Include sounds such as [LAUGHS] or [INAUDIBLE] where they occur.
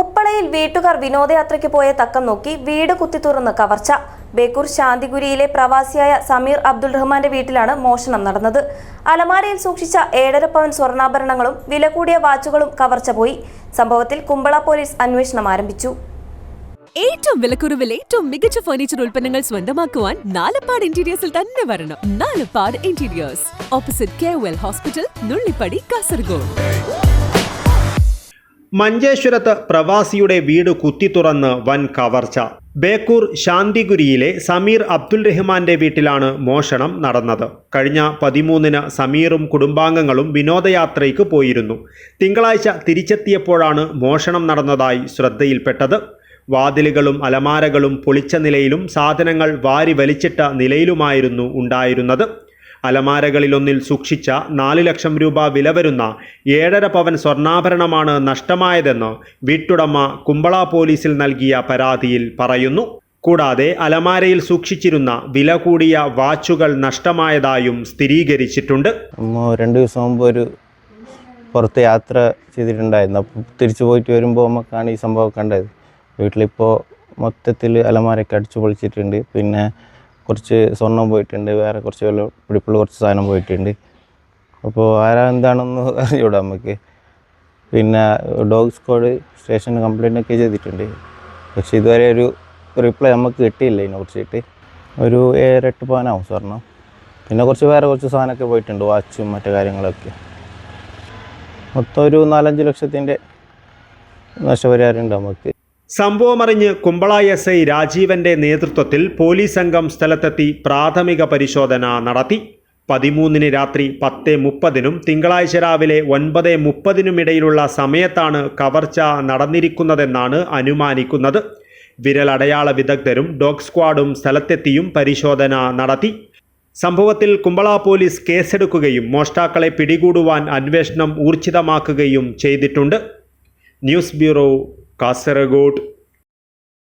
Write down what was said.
ഉപ്പളയിൽ വീട്ടുകാർ വിനോദയാത്രയ്ക്ക് പോയ തക്കം നോക്കി വീട് കുത്തിത്തുറന്ന് കവർച്ച. ബേക്കൂർ ശാന്തിഗുരിയിലെ പ്രവാസിയായ സമീർ അബ്ദുൾ റഹ്മാന്റെ വീട്ടിലാണ് മോഷണം നടന്നത്. അലമാരയിൽ സൂക്ഷിച്ച ഏഴര പവൻ സ്വർണാഭരണങ്ങളും വില കൂടിയ വാച്ചുകളും കവർച്ച പോയി. സംഭവത്തിൽ കുമ്പള പോലീസ് അന്വേഷണം ആരംഭിച്ചു. ഏറ്റവും വിലക്കുറവിൽ ഏറ്റവും മികച്ച ഫർണിച്ചർ ഉൽപ്പന്നങ്ങൾ സ്വന്തമാക്കുവാൻ നാലപ്പാട് ഇന്റീരിയേഴ്സിൽ തന്നെ വരണം. Nalappad interiors opposite K hospital Nullippady Kasaragod മഞ്ചേശ്വരത്ത് പ്രവാസിയുടെ വീട് കുത്തിത്തുറന്ന് വൻ കവർച്ച. ബേക്കൂർ ശാന്തിഗുരിയിലെ സമീർ അബ്ദുൽ റഹ്മാന്റെ വീട്ടിലാണ് മോഷണം നടന്നത്. കഴിഞ്ഞ പതിമൂന്നിന് സമീറും കുടുംബാംഗങ്ങളും വിനോദയാത്രയ്ക്ക് പോയിരുന്നു. തിങ്കളാഴ്ച തിരിച്ചെത്തിയപ്പോഴാണ് മോഷണം നടന്നതായി ശ്രദ്ധയിൽപ്പെട്ടത്. വാതിലുകളും അലമാരകളും പൊളിച്ച നിലയിലും സാധനങ്ങൾ വാരി വലിച്ചിട്ട നിലയിലുമായിരുന്നു ഉണ്ടായിരുന്നത്. അലമാരകളിലൊന്നിൽ സൂക്ഷിച്ച നാല് ലക്ഷം രൂപ വില വരുന്ന ഏഴര പവൻ സ്വർണാഭരണമാണ് നഷ്ടമായതെന്ന് വീട്ടുടമ കുമ്പള പോലീസിൽ നൽകിയ പരാതിയിൽ പറയുന്നു. കൂടാതെ അലമാരയിൽ സൂക്ഷിച്ചിരുന്ന വില കൂടിയ വാച്ചുകൾ നഷ്ടമായതായും സ്ഥിരീകരിച്ചിട്ടുണ്ട്. രണ്ടു ദിവസം മുമ്പ് ഒരു പുറത്ത് യാത്ര ചെയ്തിട്ടുണ്ടായിരുന്നു. അപ്പോൾ തിരിച്ചു പോയിട്ട് വരുമ്പോൾ നമുക്കാണ് ഈ സംഭവം കണ്ടത്. വീട്ടിലിപ്പോൾ മൊത്തത്തിൽ അലമാരയൊക്കെ അടിച്ചു പൊളിച്ചിട്ടുണ്ട്. പിന്നെ കുറച്ച് സ്വർണം പോയിട്ടുണ്ട് വേറെ കുറച്ച് വില പിടിപ്പുള്ള കുറച്ച് സാധനം പോയിട്ടുണ്ട്. അപ്പോൾ ആരാ എന്താണെന്ന് [LAUGHS] അറിഞ്ഞൂടാ നമുക്ക് പിന്നെ ഡോഗ് സ്ക്വാഡ് സ്റ്റേഷനിൽ കംപ്ലൈന്റ് ഒക്കെ ചെയ്തിട്ടുണ്ട്. പക്ഷേ ഇതുവരെ ഒരു റിപ്ലൈ നമുക്ക് കിട്ടിയില്ല ഇതിനെ കുറിച്ചിട്ട്. ഒരു ഏഴെട്ട് പവനാവും സ്വർണം. പിന്നെ കുറച്ച് വേറെ കുറച്ച് സാധനമൊക്കെ പോയിട്ടുണ്ട് വാച്ചും മറ്റു കാര്യങ്ങളൊക്കെ. മൊത്തം ഒരു നാലഞ്ച് ലക്ഷത്തിന്റെ നഷ്ടപരിഹാരം ഉണ്ട് നമുക്ക് സംഭവമറിഞ്ഞ് കുമ്പള എസ് ഐ രാജീവന്റെ നേതൃത്വത്തിൽ പോലീസ് സംഘം സ്ഥലത്തെത്തി പ്രാഥമിക പരിശോധന നടത്തി. പതിമൂന്നിന് രാത്രി പത്ത് മുപ്പതിനും തിങ്കളാഴ്ച രാവിലെ ഒൻപത് മുപ്പതിനുമിടയിലുള്ള സമയത്താണ് കവർച്ച നടന്നിരിക്കുന്നതെന്നാണ് അനുമാനിക്കുന്നത്. വിരലടയാള വിദഗ്ധരും ഡോഗ് സ്ക്വാഡും സ്ഥലത്തെത്തിയും പരിശോധന നടത്തി. സംഭവത്തിൽ കുമ്പള പോലീസ് കേസെടുക്കുകയും മോഷ്ടാക്കളെ പിടികൂടുവാൻ അന്വേഷണം ഊർജിതമാക്കുകയും ചെയ്തിട്ടുണ്ട്. News bureau Kasaragod